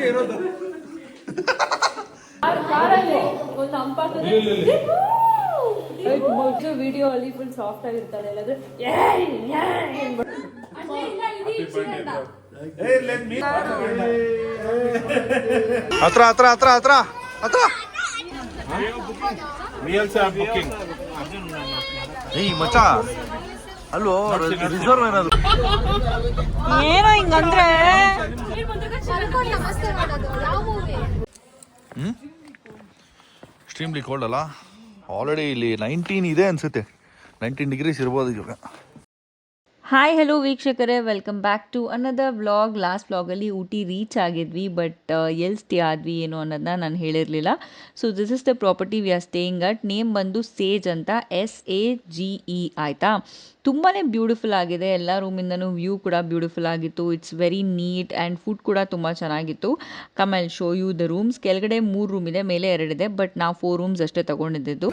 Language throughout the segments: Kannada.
ಬಾತ್ರೂಮ್ಗೆ ಇರೋದು. ಕಾರಲ್ಲಿ ಒಂದು ಹಂಪಾಗ್ತದೆ ವಿಡಿಯೋ ಅಲ್ಲಿ ಫುಲ್ ಸಾಫ್ಟ್ ಆಗಿರ್ತಾಳೆ ಇಲ್ಲಾಂದ್ರೆ ಏಯ್, ಏಯ್ ಅಂದ್ಬಿಟ್ಟು. ಏ ಲೆಟ್ ಮೀ ಹತ್ರ ಹತ್ರ ಹತ್ರ ಹತ್ರ. ಹತ್ರ. ವಿ ಆಲ್ಸೋ ಆರ್ ಬುಕಿಂಗ್ ಏಯ್ ಮಚ್ಚ. ಅಲ್ಲೋ ರಿಸರ್ವ್ ಏನಾದ್ರು? ಏನೋ ಹಿಂಗಂದ್ರೆ? ಹ್ಮ್? ಎಕ್ಸ್ಟ್ರೀಮ್ಲಿ ಕೋಲ್ಡ್ ಅಲ್ಲ? ಆಲ್ರೆಡಿ ಇಲ್ಲಿ ನೈನ್ಟೀನ್ ಇದೆ ಅನ್ಸುತ್ತೆ. ನೈನ್ಟೀನ್ ಡಿಗ್ರೀಸ್ ಇರ್ಬೋದು ಇವಾಗ ಹಾಯ್ ಹಲೋ ವೀಕ್ಷಕರೇ. Welcome back to another vlog last ವ್ಲಾಗಲ್ಲಿ ಊಟಿ ರೀಚ್ ಆಗಿದ್ವಿ ಬಟ್ ಎಲ್ಲಿ ಸ್ಟೇ ಆದ್ವಿ ಏನು ಅನ್ನೋದನ್ನ ನಾನು ಹೇಳಿರಲಿಲ್ಲ. So this is the property we are staying at name ಬಂದು ಸೇಜ್ ಅಂತ ಎಸ್ ಎ ಜಿ ಇ ಆಯಿತಾ? ತುಂಬಾ ಬ್ಯೂಟಿಫುಲ್ ಆಗಿದೆ. ಎಲ್ಲ ರೂಮಿಂದನೂ ವ್ಯೂ ಕೂಡ ಬ್ಯೂಟಿಫುಲ್ ಆಗಿತ್ತು. It's very neat and food ಕೂಡ ತುಂಬ ಚೆನ್ನಾಗಿತ್ತು. Come Kamal show you the rooms ಕೆಳಗಡೆ ಮೂರು ರೂಮ್ ಇದೆ ಮೇಲೆ ಎರಡಿದೆ ಬಟ್ ನಾವು ಫೋರ್ ರೂಮ್ಸ್ ಅಷ್ಟೇ ತೊಗೊಂಡಿದ್ದು.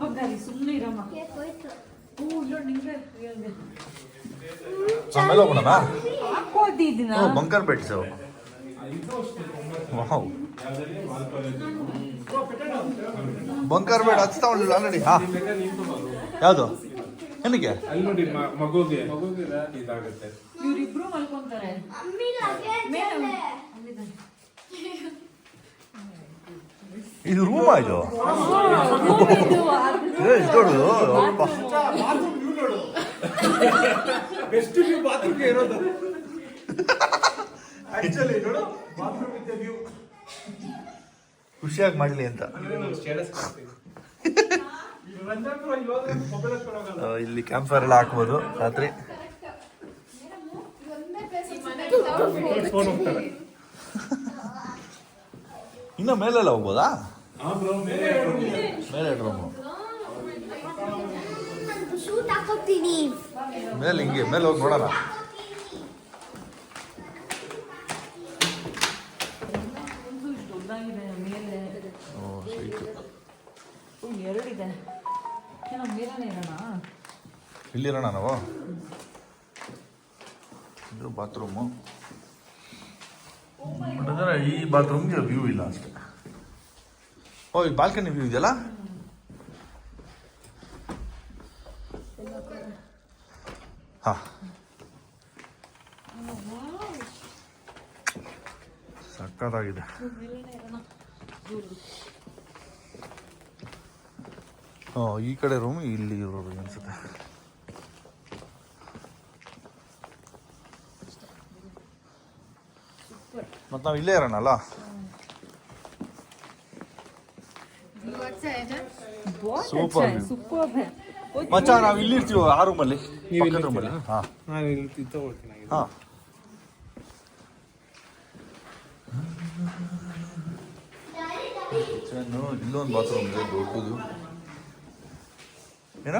ಮೈನ್ ರೂಮು ಏನಪ್ಪ ಆಮೇಲೆ ಹೋಗೋಣ ಬಂಕರ್ ವಾವ್. ಬಂಕರ್ ಬೆಡ್ ಹಚ್ತಾವಲ್ಲ ಆಲ್ರೆಡಿ? ಹಾ. ಯಾವುದು? ಏನಕ್ಕೆ ಅಲ್ಲಿ ನೋಡಿ ಮ- ಮಗುಗೆ. ಮಗುಗೆ ಇದಾಗುತ್ತೆ. ಇವ್ರಿಬ್ರು ಮಲ್ಕೊಂತಾರೆ. ಇದು ರೂಮ್ ಇದು ದೊಡ್ಡದು ಅಪ್ಪ. ಬೆಸ್ಟ್ ವ್ಯೂ ಬಾತ್ರೂಮ್ಗೆ ಇರೋದು ಆಕ್ಚುಲಿ ನೋಡು ಬಾತ್ರೂಮ್ ವಿತ್ ವ್ಯೂ ಖುಷಿಯಾಗಿ ಮಾಡಲಿ ಅಂತ ಇಲ್ಲಿ ಕ್ಯಾಂಪ್ ಫೈರ್ ಎಲ್ಲ ಹಾಕ್ಬೋದು ರಾತ್ರಿ ಇನ್ನು ಮೇಲೆಲ್ಲ ಹೋಗ್ಬೋದಾ ಆ ಬ್ರೋ ಮೇಲೆ ಮೇಲೆ ರೂಮು ಶೂಟ್ ಹಾಕೋತೀನಿ ಮೇಲೆ ಹಿಂಗೆ ಮೇಲೆ ಹೋಗಿ ನೋಡೋಣ ದೊಡ್ಡದಾಗಿದೆ ಮೇಲೆ ಓ ಸೈಟ್ ಓ, ಎರಡಿದೆ ಏನೋ ಮೇಲನೇ ಇರೋಣ ಇಲ್ಲಿರೋಣ ನಾವು ಇದು ಬಾತ್ರೂಮು ಬಟ್ ಅಂದ್ರೆ ಈ ಬಾತ್ರೂಮ್ಗೆ ವ್ಯೂ ಇಲ್ಲ ಅಷ್ಟೇ ಓ, ಈ ಬಾಲ್ಕನಿ ವ್ಯೂ ಇದೆಯಲ್ಲ? ಹಾ. ಸಕ್ಕತ್ತಾಗಿದೆ. ಈ ಕಡೆ ರೂಮ್ ಇಲ್ಲಿ ಇರೋದು ಅನ್ಸುತ್ತೆ. ಮತ್ತೆ ನಾವು ಇಲ್ಲೇ ಇರೋಣಲ್ಲ? ಸೂಪರ್ ಸೂಪರ್ ಮಚ್ಚ ನಾವು ಇಲ್ಲಿ ಇರ್ತೀವಿ? ಆ ರೂಮಲ್ಲಿ ಪಕ್ಕದ ರೂಮಲ್ಲಿ ಹಾ. ನಾನು ಇಲ್ಲಿ ತಗೊಳ್ತೀನಿ ಹಾ. ಕಿಚನ್ನು ಇಲ್ಲೊಂದು ಬಾತ್ರೂಮ್ ಇದೆ ದೊಡ್ಡದು. ಏನ?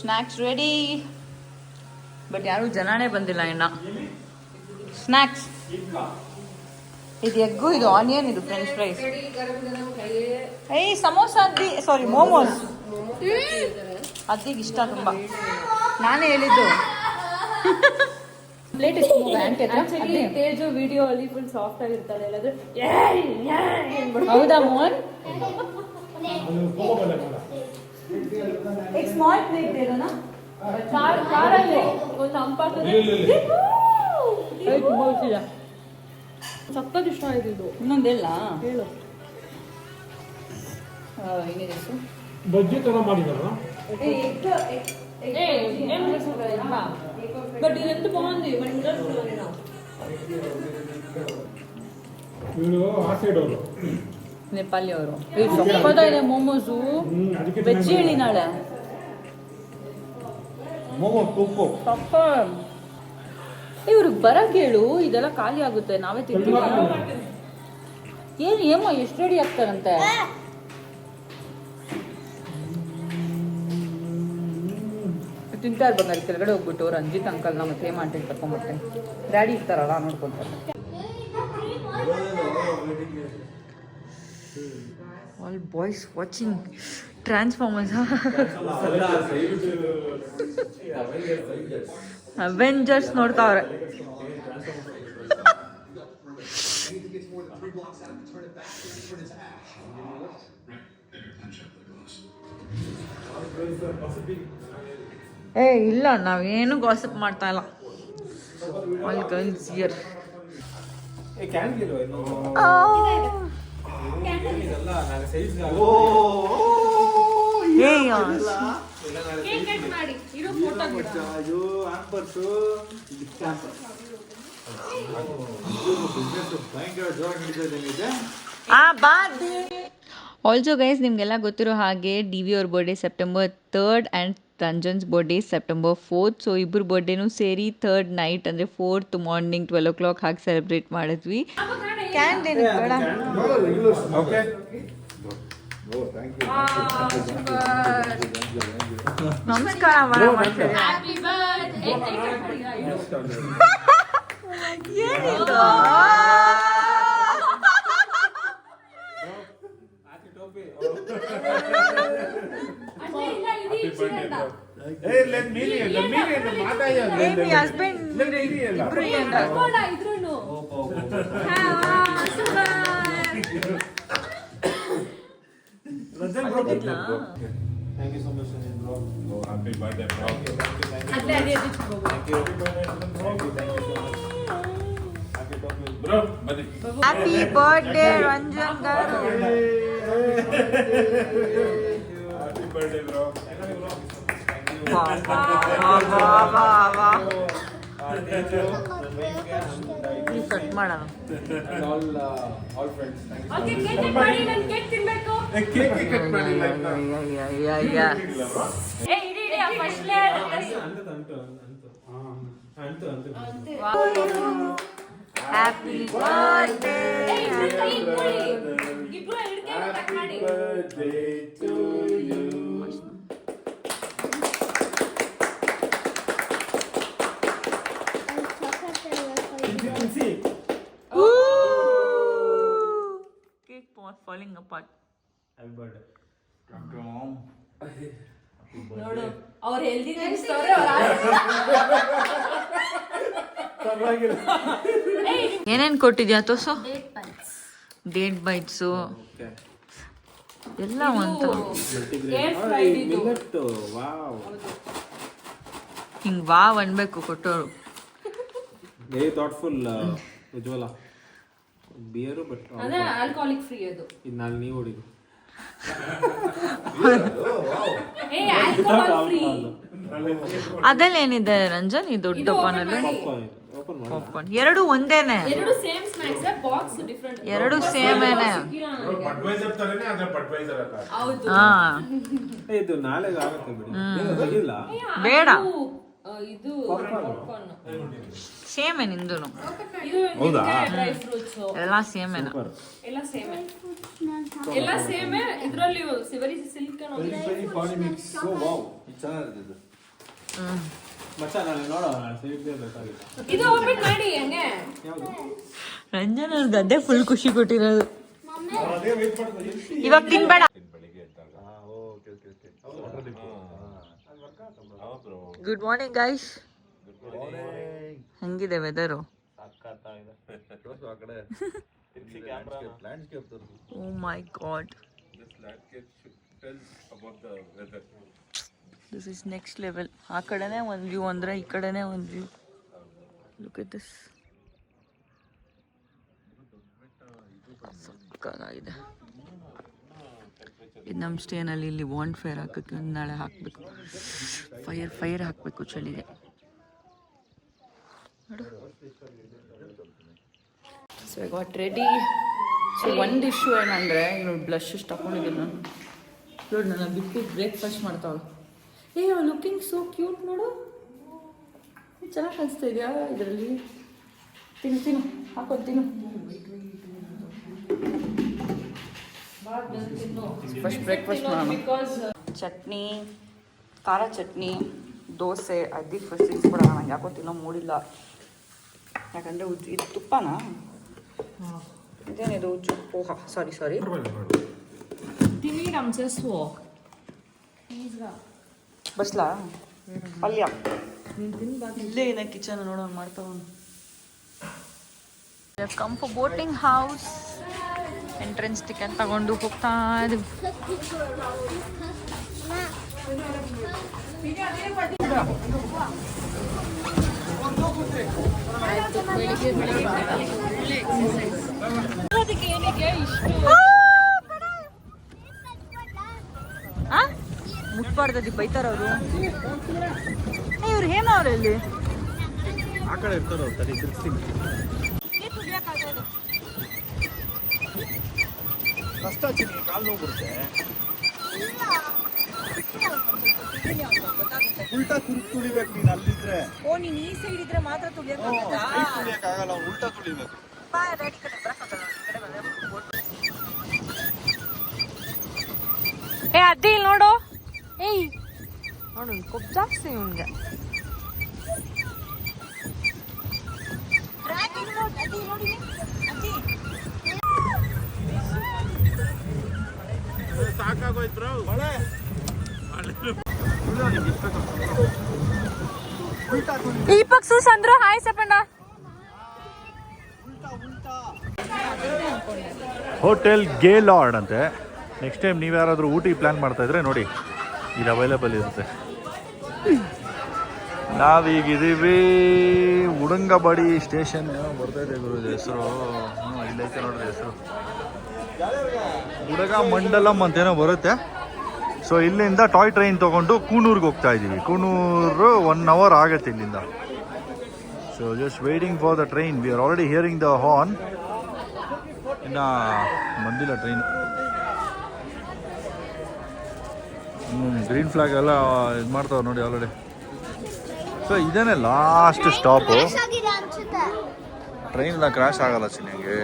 ಸ್ನ್ಯಾಕ್ಸ್ ರೆಡಿ ಬಟ್ ಯಾರು ಜನಾನೇ ಬಂದಿಲ್ಲ ಇನ್ನ. ಸ್ನ್ಯಾಕ್ಸ್ ಇದು ಎಗ್ಗು ಇದು ಆನಿಯನ್ ಇದು ಫ್ರೆಂಚ್ ಫ್ರೈಸ್ ಏಯ್ ಸಮೋಸ ಅದ್ದಿ ಸಾರಿ ಮೋಮೋಸ್ ಅದ್ದಿಗೆ ಇಷ್ಟ ತುಂಬಾ. ನಾನೇ ಹೇಳಿದ್ದು. ಪ್ಲೇಟ್ ಆಕ್ಚುಲಿ ತೇಜು ವಿಡಿಯೋ ಅಲ್ಲಿ ಫುಲ್ ಸಾಫ್ಟ್ ಆಗಿರ್ತಾಳೆ ಇಲ್ಲಾಂದ್ರೆ ಮೋನ್. ಹೌದಾ ಕಾರಲ್ಲಿ ಒಂದು ಹಂಪಾಗ್ತದೆ ಏಯ್, ತುಂಬಾ ಖುಷಿಯ ಸಕ್ಕತ್ ಇಷ್ಟ ಆಯ್ತು ಇದು ಇನ್ನೊಂದೆಲ್ಲ ಹೇಳು ಏನಿದೆ ಬಜ್ಜಿ ತರ ಮಾಡಿದಾರ బట్ ఇది ఎంత బాగుంది మన ఇంట్లో ಇವರು ಆ ಸೈಡ್ ಅವರು ನೇಪಾಳಿ ಅವರು ಇದೆ ಮೋಮೋಸು ಹ್ಮ್ ಅದಕ್ಕೆ ವೆಜ್ ಹೇಳಿ ನಾಳೆ ಮೋಮೋ ತುಪ್ಪು ಪಪ್ಪ ಇವ್ರಿಗೆ ಬರಕ್ ಹೇಳು ಇದೆಲ್ಲ ಖಾಲಿ ಆಗುತ್ತೆ ನಾವೇ ತಿಂತೀವಿ. ಏನು ಏಮೋ ಎಷ್ಟು ರೆಡಿ ಆಗ್ತಾರಂತೆ? ತಿಂತಾ ಬಂದಾರೆ ಕೆಳಗಡೆ ಹೋಗ್ಬಿಟ್ಟು ರಂಜಿತ್ ಅಂಕಲ್ನ ಮತ್ತೆ ಸೇಮ್ ಆಂಟಿ ಕರ್ಕೊಂಡ್ಬರ್ತೇನೆ ಡ್ಯಾಡಿ ಇರ್ತಾರಲ್ಲ ನೋಡ್ಕೊಂತಾರೆ. All boys watching Transformers Avengers ನೋಡ್ತಾವ್ರೆ. ಏ ಇಲ್ಲ ನಾವೇನು ಗಾಸಪ್ ಮಾಡ್ತಾ ಇಲ್ಲ. All girls here cake cut ಮಾಡಿ? ಇರೋ ಫೋಟೋ ಬಿಡ. ಆಲ್ಸೋ ಗೈಸ್ ನಿಮಗೆಲ್ಲ ಗೊತ್ತಿರೋ ಹಾಗೆ ಡಿ ವಿ ಅವ್ರ birthday September third and Ranjan's birthday September fourth so ಇಬ್ಬರು ಬರ್ಡೇನೂ ಸೇರಿ ಥರ್ಡ್ ನೈಟ್ ಅಂದರೆ fourth morning twelve o'clock ಹಾಗೆ ಸೆಲೆಬ್ರೇಟ್ ಮಾಡಿದ್ವಿ. ನಮಸ್ಕಾರ ಮೇಡಮ್ ಹ್ಯಾಪಿ ಬರ್ತ್ಡೇ ಏನಿದು ಅಷ್ಟೇ ಇಲ್ಲ ಇದು ಇನ್ಸಿಡೆಂಟ್ ಏ, మీ ಹಸ್ಬೆಂಡ್ ಇಬ್ರು ಏನ್ರ? ಕರ್ಕೊಂಡ ಇದ್ರುನು ಅದೇ ಅದೇ ಹ್ಯಾಪಿ ಬರ್ಡೇ ರಂಜನ್ ಗಾರು ವಾ, ವಾ, ವಾ, ವಾ, ವಾ. ಈ ಕಟ್ ಮಾಡೋಣ ಹ್ಯಾಪಿ ಕೇಕ್ ಕಟ್ ಮಾಡಿ ನಾನು ಕೇಕ್ ತಿನ್ಬೇಕು. Yeah, yeah, yeah. ಏ ಇಡಿ ಇಡಿ ಫಸ್ಟ್ ಲೇಯರ್ ಹ್ಯಾಪಿ ಬರ್ಡೇ ಇಬ್ರು ಕೈ ಇಟ್ಕೊಳ್ಳಿ ಮಾಡಿ ಕೇಕ್ ಫಾಲಿಂಗ್ ಅಪಾರ್ಟ್ ನೋಡು ಅವ್ರು ಹೆಲ್ದಿ ಏನೇನ್ ಕೊಟ್ಟಿದ್ಯಾ ತೋಸು ಡೇಟ್ ಬೈಟ್ಸು ಎಲ್ಲ ಒಂದು ಹಿಂಗ್ ವಾವ್ ಅನ್ಬೇಕು ಕೊಟ್ಟೋರು. Very thoughtful Ujwala beer but ಅಂದ್ರೆ ಆಲ್ಕೋಹಾಲಿಕ್ ಫ್ರೀ ಅದು. ಇದು ನಾನು ನೀವು ಹೊಡಿದು ಏ ಆಲ್ಕೋಹಾಲ್ ಫ್ರೀ ಅದಲ್ಲ ಏನಿದೆ ರಂಜನ್? ಈ ದೊಡ್ಡ ಡಬ್ಬನಲ್ಲಿ ಓಪನ್ ಪಾಪ್ಕಾರ್ನ್ ಎರಡು ಒಂದೇನೆ. ಎರಡು ಸೇಮ್ ಸ್ನಾಕ್ಸ್ ಬಾಕ್ಸ್ ಡಿಫರೆಂಟ್ ಎರಡು ಸೇಮೇನೆ ಹೌದು. ಹಾ. ಇದು ನಾಳೆಗೆ ಆಗುತ್ತೆ ಬಿಡಿ ಇಲ್ಲ ಬೇಡ. ಅದು, ಇದು ಪಾಪ್ಕಾರ್ನ್ ಸೇಮೆ ನಿಂದುನು ಇದು ಡ್ರೈ ಫ್ರೂಟ್ಸ್ ಎಲ್ಲ ಸೇಮೇನ. ಎಲ್ಲ ಸೇಮ್. ಎಲ್ಲ ಸೇಮ್ ಇದ್ರಲ್ಲಿ ಸಿವರಿ ಸಿಲ್ಕ್ ಮಚ್ಚ ನಾನು ನೋಡೋ ಸಿಗದೆ ಬೇಕಾಗಿಲ್ಲ. ಇದು ಓಪನ್ ಮಾಡಿ ಹಂಗೆ? ರಂಜನ್ ಅವ್ರ ಗದ್ದೆ ಫುಲ್ ಖುಷಿ ಕೊಟ್ಟಿರೋದು. ಇವಾಗ ತಿನ್ಬೇಡ. ಗುಡ್ ಮಾರ್ನಿಂಗ್ ಗೈಸ್ ಹೆಂಗಿದೆ weather oh my god this is next level ಆ ಕಡೆನೇ ಒಂದು ವ್ಯೂ ಅಂದರೆ ಈ ಕಡೆನೇ ಒಂದು ವ್ಯೂ ಲುಕ್ ಎಟ್ ದಿಸ್ ಸಕ್ಕತ್ತಾಗಿದೆ. ಇದು ನಮ್ಮ ಸ್ಟೇನಲ್ಲಿ ಇಲ್ಲಿ ವಾಂಡ್ ಫೈರ್ ಹಾಕಕ್ಕೆ ನಾಳೆ ಹಾಕಬೇಕು. ಫೈರ್ ಫೈರ್ ಹಾಕಬೇಕು ಚಳಿಗೆ. So I got ready so ಒಂದು ಇಶ್ಯೂ ಏನಂದರೆ ನೋಡಿ ಬ್ಲಶ್ ಇಷ್ಟು ತಗೊಂಡಿದ್ದೀನಿ ನಾನು. ನೋಡಿ, ನನ್ನ ಬಿಟ್ಟು ಬ್ರೇಕ್ಫಾಸ್ಟ್ ಮಾಡ್ತಾವಳು. ಏ ಲುಕಿಂಗ್ ಸೋ ಕ್ಯೂಟ್ ನೋಡು. ಚೆನ್ನಾಗಿ ಕಾಣಿಸ್ತಾ ಇದೆಯಾ ಇದರಲ್ಲಿ? ತಿನ್ನು ತಿನ್ನು, ಹಾಕೊಂಡು ತಿನ್ನು. ಫಸ್ಟ್ ಬ್ರೇಕ್ಫಾಸ್ಟ್ ಮಾಡೋಣ ಬಿಕಾಸ್ ಚಟ್ನಿ ಖಾರ ಚಟ್ನಿ ದೋಸೆ ಅದಿ ಫಸ್ಟ್ ನಂಗೆ ಯಾಕೋ ತಿನ್ನೋ ಮೂಡಿಲ್ಲ ಯಾಕಂದರೆ ಉಜ್ಜು ಇದು ತುಪ್ಪನಾ? ಇದೇನಿದು ಉಜ್ಜು? ಪೋಹ ಸಾರಿ ಸಾರಿ ತಿನ್ನಿ ನಮ್ಮ ಜಸ್ಟ್ ಬಸ್ಲಾ? ಪಲ್ಯ. ಇಲ್ಲೇ ಇದೆ ಕಿಚನ್ ನೋಡೋಣ ಮಾಡ್ತಾವ ಕಂಪು ಬೋಟಿಂಗ್ ಹೌಸ್. ಎಂಟ್ರೆನ್ಸ್ ಟಿಕೆಟ್ ತಗೊಂಡು ಹೋಗ್ತಾ ಇದ್ವಿ. ಮುಟ್ಬಾರ್ದದಿ ಬೈತಾರ ಅವರು ಇವ್ರು ಹೇಮ ಅವರಲ್ಲಿ ಆ ಕಡೆ ಅವ್ರು ಅಲ್ಲಿ ತಿರ್ಗ್ಸ್ತೀನಿ ಕಷ್ಟ ಚಿನ್ನಿ ಕಾಲು ನೋವು ಬರುತ್ತೆ. ಉಲ್ಟಾ ಕುರಿ ತುಳಿಬೇಕು ನೀನು ಅಲ್ಲಿದ್ರೆ. ಓ ನೀನು ಈ ಸೈಡ್ ಇದ್ರೆ ಮಾತ್ರ ತುಳಿಯಕ್ಕಾಗತ್ತಾ? ತುಳಿಯಕ್ಕಾಗಲ್ಲ ಉಲ್ಟಾ ತುಳಿಬೇಕು. ಬಾ ಡ್ಯಾಡಿ ಕಡೆ ಬರಕ್ಕಾಗಲ್ಲ, ಈ ಕಡೆ ಏ ಅದ್ದಿ ಇಲ್ಲಿ ನೋಡು. ಏಯ್ ನೋಡು ಕೊಬ್ಬು ಜಾಸ್ತಿ ಇವನ್ಗೆ. Drag ನೋಡಿ ಇಲ್ಲಿ. ಸಾಕಾಗೋಯ್ತು ಮಳೆ ಉಲ್ಟಾ ತುಳಿ ಈ ಪಕ್ಷ ಸಂದ್ರು ಹಾಯ್ ಸಪಣ್ಣ ಹೋಟೆಲ್ ಗೇ ಲಾರ್ಡ್ ಅಂತೆ. ನೆಕ್ಸ್ಟ್ ಟೈಮ್ ನೀವು ಯಾರಾದರೂ ಊಟಿ ಪ್ಲ್ಯಾನ್ ಮಾಡ್ತಾ ಇದ್ರೆ ನೋಡಿ. ಇದು ಅವೈಲೇಬಲ್ ಇರುತ್ತೆ. ನಾವೀಗಿದ್ದೀವಿ. ಉಡಂಗಬಾಡಿ ಸ್ಟೇಷನ್. ಬರ್ತಾ ಇದೆ ಗುರು ಹೆಸರು. ಹ್ಞೂ ಇಲ್ಲೈತೆ ನೋಡ್ರಿ ಹೆಸರು. ಉಡಗ ಮಂಡಲಂ ಅಂತೇನೋ ಬರುತ್ತೆ. ಸೊ ಇಲ್ಲಿಂದ ಟಾಯ್ ಟ್ರೈನ್ ತೊಗೊಂಡು ಕೂನೂರ್ಗೆ ಹೋಗ್ತಾ ಇದ್ದೀವಿ ಕೂನೂರು ಒನ್ ಅವರ್ ಆಗುತ್ತೆ ಇಲ್ಲಿಂದ. So just waiting for the train we are already hearing the horn ಇನ್ನು ಬಂದಿಲ್ಲ ಟ್ರೈನ್ ಹ್ಞೂ ಗ್ರೀನ್ ಫ್ಲಾಗ್ ಎಲ್ಲ ಇದು ಮಾಡ್ತಾವೆ ನೋಡಿ ಆಲ್ರೆಡಿ ಸೊ ಇದೇನೆ ಲಾಸ್ಟ್ ಸ್ಟಾಪು ಆಗಿದೆ ಅನ್ಸುತ್ತೆ. ಟ್ರೈನ್ ಎಲ್ಲ ಕ್ರಾಶ್ ಆಗಲ್ಲ ಚಿನ್ನಂಗೆ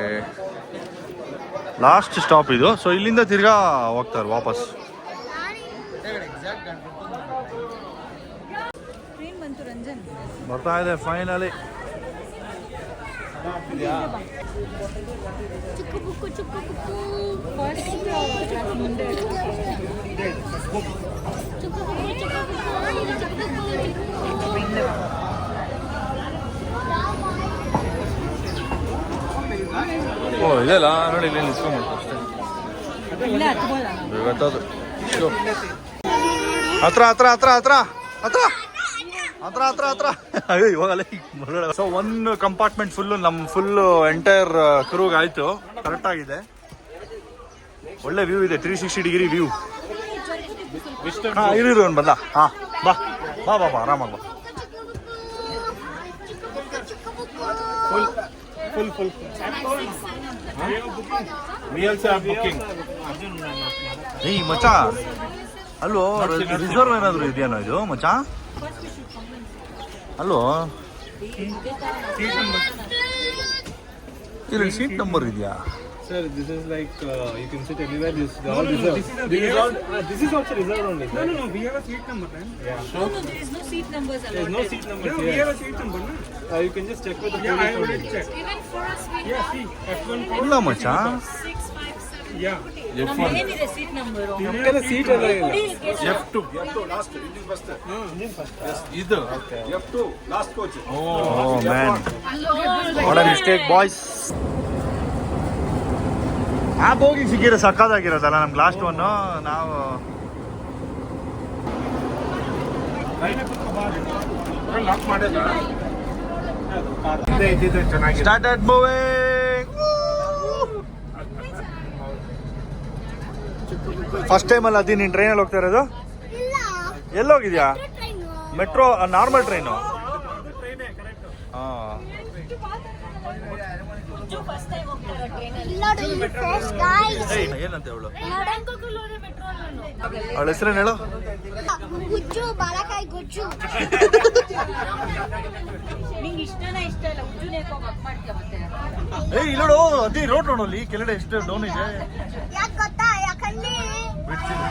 ಲಾಸ್ಟ್ ಸ್ಟಾಪ್ ಇದು. ಸೊ ಇಲ್ಲಿಂದ ತಿರ್ಗಾ ಹೋಗ್ತಾರೆ ವಾಪಸ್. ಬರ್ತಾ ಇದೆ ಫೈನಲಿ ಚುಕ್ಕು ಬುಕ್ಕು ಚುಕ್ಕು ಬುಕ್ಕು ಚುಕ್ಕು ಬುಕ್ಕು ಚುಕ್ಕು ಬುಕ್ಕು ಚುಕ್ಕು ಬುಕ್ಕು ಓ ಇದೆಲ್ಲ ನೋಡಿ ಇಲ್ಲಿ ಅಷ್ಟೇ ಇವತ್ತದು. ಹತ್ರ ಹತ್ರ ಹತ್ರ ಹತ್ರ ಹತ್ರ. ಹತ್ರ ಹತ್ರ ಹತ್ರ. ಅಯ್ಯೋ ಇವಾಗಲೇ ಸೊ ಒಂದು ಕಂಪಾರ್ಟ್ಮೆಂಟ್ ಫುಲ್ಲು ನಮ್ಮ ಫುಲ್ ಎಂಟೈರ್ ಕ್ರೂಗ್ ಆಯ್ತು ಕರೆಕ್ಟ್ ಆಗಿದೆ. ಒಳ್ಳೆ ವ್ಯೂ ಇದೆ ತ್ರೀ ಸಿಕ್ಸ್ಟಿ ಡಿಗ್ರಿ ವ್ಯೂ ಹಾಂ ಇರು ಇರು ಅವ್ನು ಬಂದ. ಹಾ ಬಾ. ಬಾ ಬಾ ಬಾ ಆರಾಮಾಗಿ ಬಾ. Full full real sir booking ಏಯ್ ಮಚಾ ಹಲೋ ರಿಸರ್ವ್ ಏನಾದರೂ ಇದೆಯೇನೋ ಇದು ಮಚಾ ಹಲೋ ಇಲ್ಲಿ ಸೀಟ್ ನಂಬರ್ ಇದೆಯಾ? Sir, this is like uh, you can sit anywhere. This is all reserved. This is all. Uh, this is also reserved only. No, no, no. We have a seat number, man. Yeah. No, no, there is no seat numbers. There is no seat number. Yeah, we have a seat number. No? Uh, you can just check with the yeah, police. I already checked. Even for us, we yeah, see, F1. ಇಲ್ಲ ಮಚ Yeah. ನಮ್ಗೆಲ್ಲ seat ಎಲ್ಲ ಇಲ್ಲ. ಎಫ್ ಟು ಇದು. F two last coach. Oh man what mistake boys ಆ ಹೋಗಿ ಸಿಕ್ಕಿರೋ ಸಕ್ಕದಾಗಿರೋದಲ್ಲ ನಮ್ಗೆ ಲಾಸ್ಟ್ ಒನ್ ನಾವು ಸ್ಟಾರ್ಟೆಡ್ ಮೂವಿಂಗ್ ಫಸ್ಟ್ ಟೈಮ್ ಅಲ್ಲಿ ಅದಿ ನೀನು ಟ್ರೈನಲ್ಲಿ ಹೋಗ್ತಾ ಇರೋದು? ಎಲ್ಲೋಗಿದ್ಯಾ? ಮೆಟ್ರೋ ನಾರ್ಮಲ್ ಟ್ರೈನು ಹಾಂ. ನೋಡು ಫ್ರೆಶ್ ಗಾಯ್ಸ್ ಏನಂತ ಅವಳು? ಅವಳ ಹೆಸರೇನು ಹೇಳು? ಗುಜ್ಜು ಬಾಲಕಾಯಿ ಗುಜ್ಜು. ನಿಂಗೆ ಇಷ್ಟನ ಇಷ್ಟ ಇಲ್ಲ. ಉಜ್ಜುನೇ ಮಾಡ್ತೀಯ ಮತ್ತೆ. ಏ ಇಲ್ಲಿ ನೋಡು ಅದೇ ರೋಡ್ ನೋಡಲ್ಲಿ ಕೆಳಗಡೆ ಎಷ್ಟು ಡೌನ್ ಇದೆ. ಯಾಕೆ ಗೊತ್ತಾ? ಯಾಕಂದ್ರೆ ಬಿಡ್ತೀನಿ.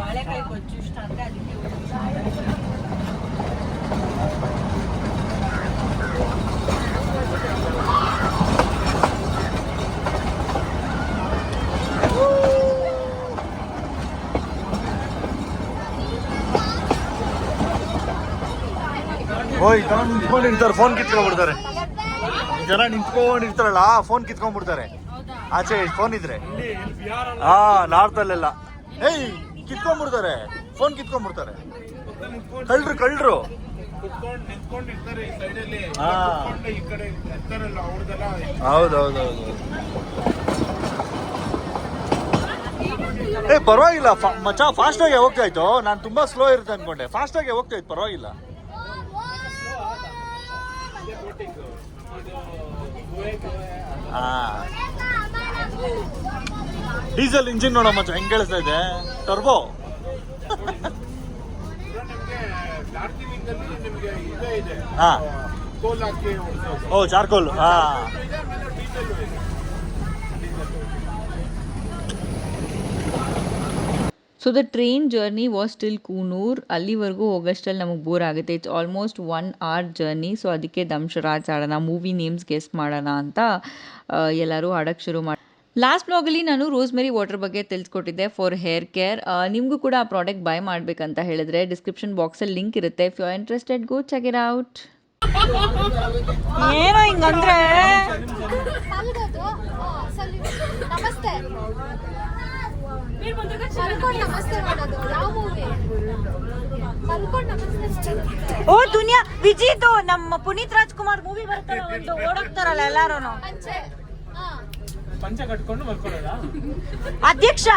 ಬಾಳೆಕಾಯಿ ಗೊಜ್ಜು ಇಷ್ಟ ಅಂದ್ರೆ ಅದಕ್ಕೆ ಓ ಈ ತರ ನಿಂತ್ಕೊಂಡಿರ್ತಾರೆ ಫೋನ್ ಕಿತ್ಕೊಂಡ್ಬಿಡ್ತಾರೆ. ಜನ ನಿಂತ್ಕೊಂಡಿರ್ತಾರಲ್ಲ ಫೋನ್ ಕಿತ್ಕೊಂಡ್ಬಿಡ್ತಾರೆ. ಆಚೆ ಫೋನ್ ಇದ್ರೆ. ಹಾ ನಾರ್ತ್ ಅಲ್ಲೆಲ್ಲ. ಏಯ್, ಕಿತ್ಕೊಂಡ್ಬಿಡ್ತಾರೆ ಫೋನ್ ಕಿತ್ಕೊಂಡ್ಬಿಡ್ತಾರೆ. ಇರ್ತಾರಲ್ಲ ಅವ್ರದೆಲ್ಲ ಹೌದೌದೌದು. ಏ, ಪರವಾಗಿಲ್ಲ ಮಚಾ ಫಾಸ್ಟ್ ಆಗಿ ಹೋಗ್ತಾ ಇತ್ತು. ನಾನು ತುಂಬಾ ಸ್ಲೋ ಇರುತ್ತೆ ಅನ್ಕೊಂಡೆ. ಫಾಸ್ಟ್ ಆಗಿ ಹೋಗ್ತಾ ಇತ್ತು, ಪರವಾಗಿಲ್ಲ. ಡೀಸೆಲ್ ಇಂಜಿನ್ ನೋಡಮ್ಮ ಚ ಹೆಂಗ್ ಕೇಳಿಸ್ತಾ ಇದೆ? ಟರ್ಬೋ. ಹಾ. ಓ ಚಾರ್ಕೋಲ್ ಹಾ ಇದೆ ಆಮೇಲೆ ಡೀಸೆಲ್ ಇದೆ so the train journey was still Coonoor ಅಲ್ಲಿವರೆಗೂ ಹೋಗೋಷ್ಟಲ್ಲಿ ನಮಗೆ ಬೋರ್ ಆಗುತ್ತೆ. It's almost one hour journey so ಅದಕ್ಕೆ ದಂಶರಾಜ್ ಆಡೋಣ ಮೂವಿ ನೇಮ್ಸ್ ಗೆಸ್ ಮಾಡೋಣ ಅಂತ ಎಲ್ಲರೂ ಆಡೋಕ್ಕೆ ಶುರು ಮಾಡಿ. ಲಾಸ್ಟ್ ಬ್ಲಾಗಲ್ಲಿ ನಾನು ರೋಸ್ಮೆರಿ ವಾಟರ್ ಬಗ್ಗೆ ತಿಳಿಸ್ಕೊಟ್ಟಿದ್ದೆ ಫಾರ್ ಹೇರ್ ಕೇರ್ ನಿಮಗೂ ಕೂಡ ಆ ಪ್ರಾಡಕ್ಟ್ ಬೈ ಮಾಡಬೇಕಂತ ಹೇಳಿದ್ರೆ ಡಿಸ್ಕ್ರಿಪ್ಷನ್ ಬಾಕ್ಸಲ್ಲಿ ಲಿಂಕ್ ಇರುತ್ತೆ. If you are interested go check it out ಏನೋ ಹಿಂಗಂದ್ರೆ? ಮಲ್ಗೋದು ಮಾಡೋದು ಯಾವ ಮೂವಿ ಮಲ್ಕೊಂಡು ನಮಸ್ತೆ ಓ ದುನಿಯಾ ವಿಜಿತ್ ನಮ್ಮ ಪುನೀತ್ ರಾಜ್ಕುಮಾರ್ ಮೂವಿ ಬರ್ತಾರ ಒಂದು ಓಡೋಗ್ತಾರಲ್ಲ ಎಲ್ಲಾರು ಪಂಚೆ ಹಾ ಪಂಚ ಕಟ್ಕೊಂಡು ಮಲ್ಕೊಳ್ಳೋದ ಅಧ್ಯಕ್ಷ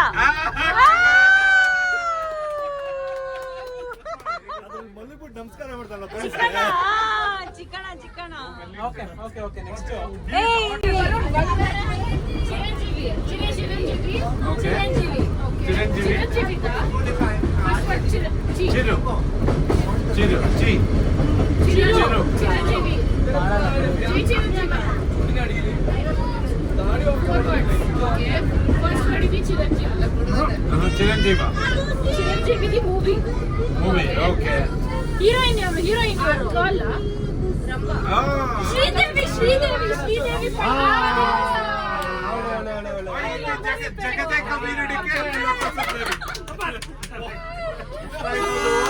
ನಮಸ್ಕಾರ ಮಾಡ್ತಾರಲ್ಲ ಚಿಕ್ಕಣ Chikkanna okay okay okay next Chiranjeevi Chiru Chiru ಚಿ Chiru Chiranjeevi movie movie okay heroine ಯಾರು ಹೀರೋಯಿನ್ ಯಾರು ಅಲ್ಲ Sridevi Check, check, check, community care.